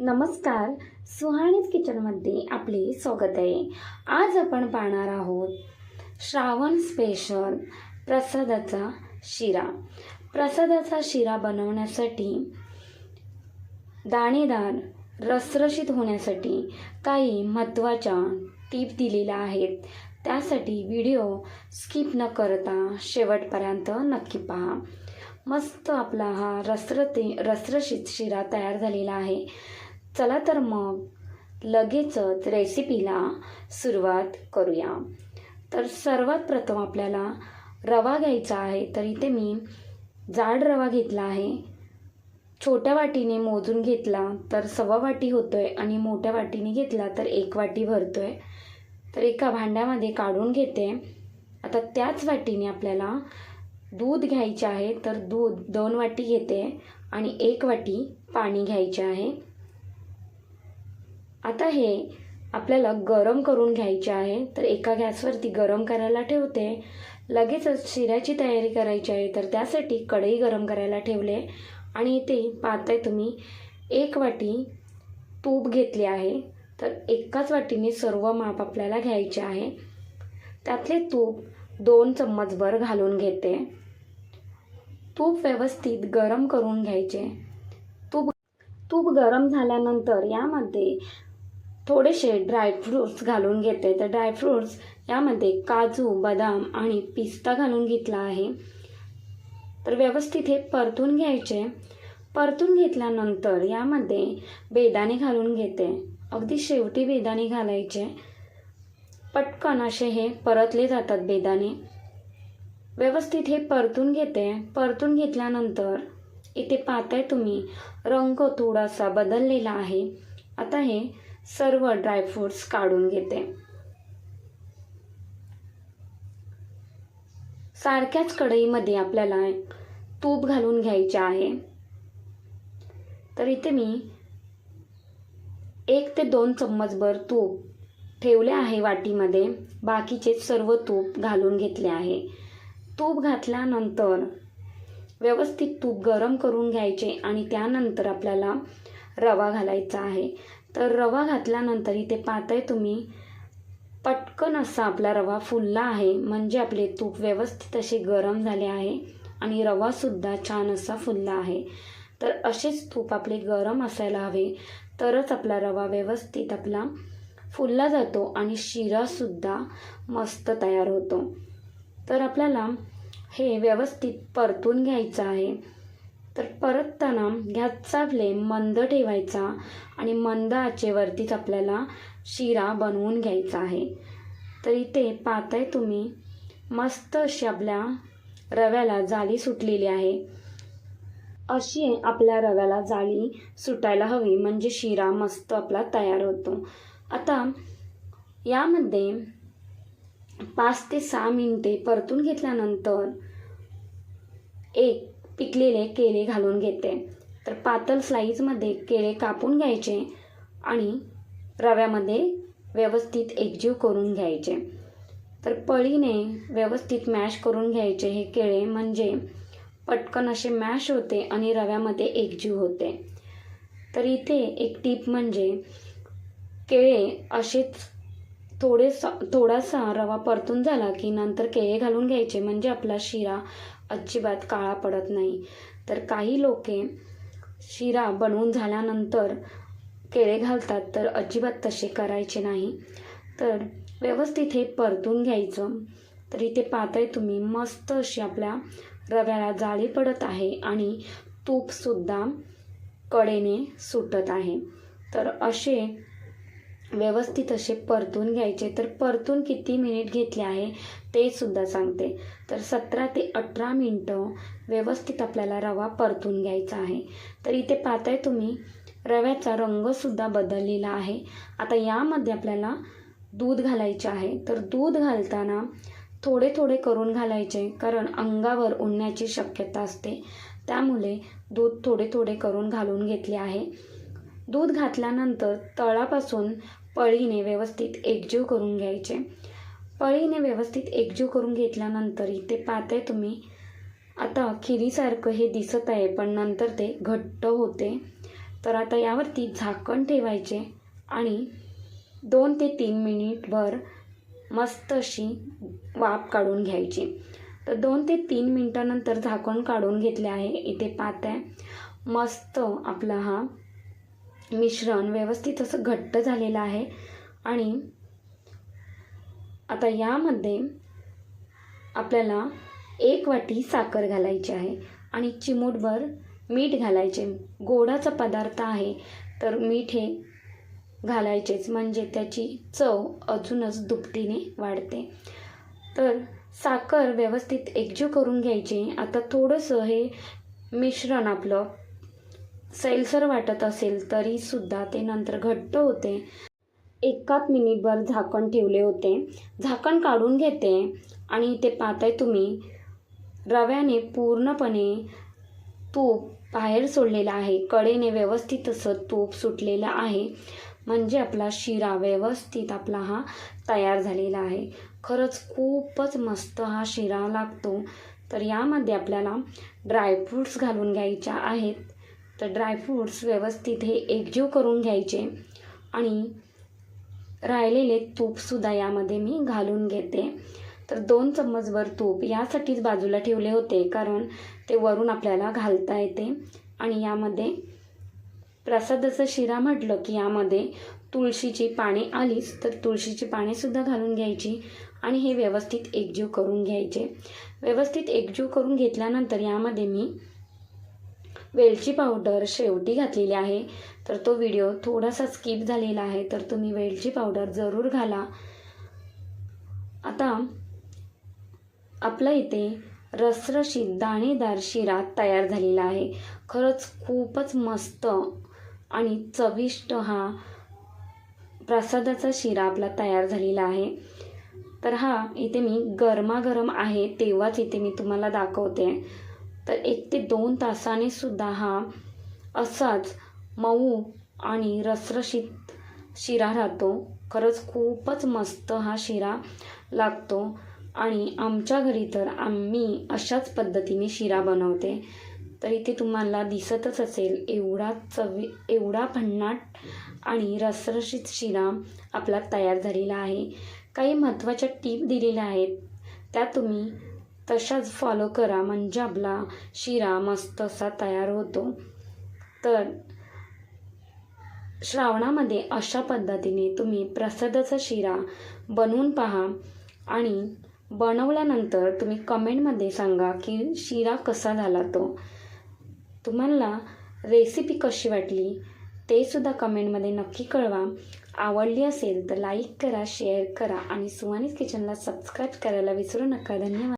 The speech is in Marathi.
नमस्कार. सुहाणीच किचनमध्ये आपले स्वागत आहे. आज आपण पाहणार आहोत श्रावण स्पेशल प्रसादाचा शिरा. प्रसादाचा शिरा बनवण्यासाठी दाणेदार रसरशीत होण्यासाठी काही महत्त्वाच्या टीप दिलेल्या आहेत. त्यासाठी व्हिडिओ स्किप न करता शेवटपर्यंत नक्की पहा. मस्त आपला हा रसरते रसरशीत शिरा तयार झालेला आहे. चला तर मग लगेचच रेसिपीला सुरुवात करूया. तर सर्वात प्रथम आपल्याला रवा घ्यायचा आहे तर इथे मी जाड रवा घेतला आहे. छोट्या वाटीने मोजून घेतला तर सव्वा वाटी होतो आहे आणि मोठ्या वाटीने घेतला तर एक वाटी भरतो आहे तर एका भांड्यामध्ये काढून घेते. आता त्याच वाटीने आपल्याला दूध घ्यायचे आहे तर दूध दोन वाटी घेते आणि एक वाटी पाणी घ्यायचे आहे. आता हे आपल्याला गरम करून घ्यायचे आहे तर एका गॅसवरती गरम करायला ठेवते. लगेचच शिऱ्याची तयारी करायची आहे तर त्यासाठी कढई गरम करायला ठेवले. आणि इथे पाहताय तुम्ही एक वाटी तूप घेतले आहे तर एकाच वाटीने सर्व माप आपल्याला घ्यायचे आहे. त्यातले तूप दोन चम्मचभर घालून घेते. तूप व्यवस्थित गरम करून घ्यायचे. तूप तूप गरम झाल्यानंतर यामध्ये थोडेसे ड्रायफ्रूट्स घालून घेते. तर ड्रायफ्रूट्स यामध्ये काजू बदाम आणि पिस्ता घालून घेतला आहे. तर व्यवस्थित हे परतून घ्यायचे. परतून घेतल्यानंतर यामध्ये बेदाणे घालून घेते. अगदी शेवटी बेदाणे घालायचे. पटकन असे हे परतले जातात बेदाणे. व्यवस्थित हे परतून घेते. परतून घेतल्यानंतर इथे पाहताय तुम्ही रंग थोडासा बदललेला आहे. आता हे सर्व ड्रायफ्रूट्स काढून घेते. सारख्याच कढईमध्ये आपल्याला तूप घालून घ्यायचे आहे. तर इथे मी एक ते दोन चम्मचभर तूप ठेवले आहे वाटीमध्ये. बाकीचे सर्व तूप घालून घेतले आहे. तूप घातल्यानंतर व्यवस्थित तूप गरम करून घ्यायचे आणि त्यानंतर आपल्याला रवा घालायचा आहे. तर रवा घातल्यानंतर इथे पाहताय तुम्ही पटकन असा आपला रवा फुलला आहे. म्हणजे आपले तूप व्यवस्थित असे गरम झाले आहे आणि रवासुद्धा छान असा फुलला आहे. तर असेच तूप आपले गरम असायला हवे. तरच आपला रवा व्यवस्थित आपला फुलला जातो आणि शिरासुद्धा मस्त तयार होतो. तर आपल्याला हे व्यवस्थित परतून घ्यायचं आहे. तर परतताना गॅसचा फ्लेम मंद ठेवायचा आणि मंद आचेवरतीच आपल्याला शिरा बनवून घ्यायचा आहे. तर इथे पाहताय तुम्ही मस्त अशी आपल्या रव्याला जाळी सुटलेली आहे. अशी आपल्या रव्याला जाळी सुटायला हवी म्हणजे शिरा मस्त आपला तयार होतो. आता यामध्ये पाच ते सहा मिनटे परतून घेतल्यानंतर एक पिकलेले केळे घालून घेते. तर पातळ स्लाईजमध्ये केळे कापून घ्यायचे आणि रव्यामध्ये व्यवस्थित एकजीव करून घ्यायचे. तर पळीने व्यवस्थित मॅश करून घ्यायचे. हे केळे म्हणजे पटकन असे मॅश होते आणि रव्यामध्ये एकजीव होते. तर इथे एक टीप म्हणजे केळे असेच थोडेसा थोडासा रवा परतून झाला की नंतर केळे घालून घ्यायचे. म्हणजे आपला शिरा अजिबात काळा पडत नाही. तर काही लोके शिरा बनवून झाल्यानंतर केळे घालतात तर अजिबात तसे करायचे नाही. तर व्यवस्थित हे परतून घ्यायचं. तर इथे पातळी तुम्ही मस्त अशी आपल्या रव्याला जाळी पडत आहे आणि तूपसुद्धा कडेने सुटत आहे. तर असे व्यवस्थित असे परतून घ्यायचे. तर परतून किती मिनिट घेतले आहे ते सुद्धा सांगते. तर सतरा ते अठरा मिनटं व्यवस्थित आपल्याला रवा परतून घ्यायचा आहे. तर इथे पाहताय तुम्ही रव्याचा रंगसुद्धा बदललेला आहे. आता यामध्ये आपल्याला दूध घालायचे आहे. तर दूध घालताना थोडे थोडे करून घालायचे कारण अंगावर उडण्याची शक्यता असते. त्यामुळे दूध थोडे थोडे करून घालून घेतले आहे. दूध घातल्यानंतर तळापासून पळीने व्यवस्थित एकजीव करून घ्यायचे. पळीने व्यवस्थित एकजीव करून घेतल्यानंतर इथे पाहताय तुम्ही आता खिरीसारखं हे दिसत आहे पण नंतर ते घट्ट होते. तर आता यावरती झाकण ठेवायचे आणि दोन ते तीन मिनिटभर मस्त अशी वाफ काढून घ्यायची. तर दोन ते तीन मिनटानंतर झाकण काढून घेतले आहे इथे पाहत आहे मस्त आपला हा मिश्रण व्यवस्थित असं घट्ट झालेलं आहे. आणि आता यामध्ये आपल्याला एक वाटी साखर घालायची आहे आणि चिमूटभर मीठ घालायचे. गोडाचा पदार्थ आहे तर मीठ हे घालायचेच. म्हणजे त्याची चव अजूनच दुपटीने वाढते. तर साखर व्यवस्थित एकजीव करून घ्यायची. आता थोडंसं हे मिश्रण आपलं सैलसर वाटत असेल तरीसुद्धा ते नंतर घट्ट होते. एकाच मिनिटभर झाकण ठेवले होते. झाकण काढून घेते आणि ते पाहताय तुम्ही रव्याने पूर्णपणे तूप बाहेर सोडलेलं आहे. कडेने व्यवस्थित असं तूप सुटलेलं आहे. म्हणजे आपला शिरा व्यवस्थित आपला हा तयार झालेला आहे. खरंच खूपच मस्त हा शिरा लागतो. तर यामध्ये आपल्याला ड्रायफ्रूट्स घालून घ्यायच्या आहेत. तर ड्रायफ्रूट्स व्यवस्थित हे एकजीव करून घ्यायचे. आणि राहिलेले तूपसुद्धा यामध्ये मी घालून घेते. तर दोन चम्मचभर तूप यासाठीच बाजूला ठेवले होते कारण ते वरून आपल्याला घालता येते. आणि यामध्ये प्रसादाचा शिरा म्हटलं की यामध्ये तुळशीची पाने आलीच तर तुळशीची पानेसुद्धा घालून घ्यायची आणि हे व्यवस्थित एकजीव करून घ्यायचे. व्यवस्थित एकजीव करून घेतल्यानंतर यामध्ये मी वेलची पावडर शेवटी घातलेली आहे. तर तो व्हिडिओ थोडासा स्किप झालेला आहे तर तुम्ही वेलची पावडर जरूर घाला. आता आपल्या इथे रसरशीत दाणेदार शिरा तयार झालेला आहे. खरंच खूपच मस्त आणि चविष्ट हा प्रसादाचा शिरा आपला तयार झालेला आहे. तर हा इथे मी गरमागरम आहे तेव्हाच इथे मी तुम्हाला दाखवते. तर एक ते दोन तासाने सुद्धा हा असाच मऊ आणि रसरशीत शिरा राहतो. खरंच खूपच मस्त हा शिरा लागतो. आणि आमच्या घरी तर आम्ही अशाच पद्धतीने शिरा बनवते. तर इथे तुम्हाला दिसतच असेल एवढा चवी एवढा भन्नाट आणि रसरशीत शिरा आपला तयार झालेला आहे. काही महत्त्वाच्या टीप दिलेल्या आहेत. त्या तुम्ही तशाच फॉलो करा. म्हणजे आपला शिरा मस्त असा तयार होतो. तर श्रावणामध्ये अशा पद्धतीने तुम्ही प्रसादाचा शिरा बनवून पहा आणि बनवल्यानंतर तुम्ही कमेंटमध्ये सांगा की शिरा कसा झाला तो. तुम्हाला रेसिपी कशी वाटली ते सुद्धा कमेंटमध्ये नक्की कळवा. आवडली असेल तर लाईक करा शेअर करा आणि सुहानीस किचनला सबस्क्राईब करायला विसरू नका. धन्यवाद.